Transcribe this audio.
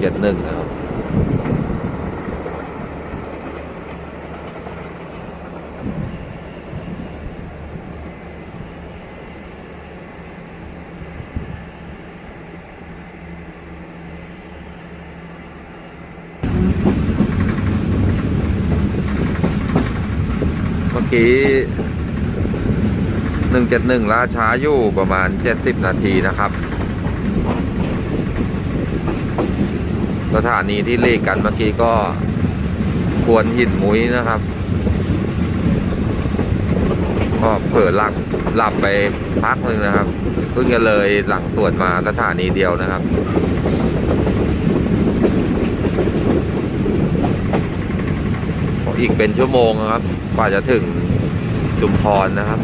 เมื่อกี้หนึ่งเจ็ดหนึ่งล่าช้าอยู่ประมาณเจ็ดสิบนาทีนะครับ สถานีที่เลขกันเมื่อกี้ก็ควรหินมุ้ยนะครับ ก็เผลอหลับหลับไปพักหนึ่งนะครับ เพิ่งจะเลยหลังตรวจมาสถานีเดียวนะครับอีกเป็นชั่วโมงนะครับกว่าจะถึงชุมพรนะครับ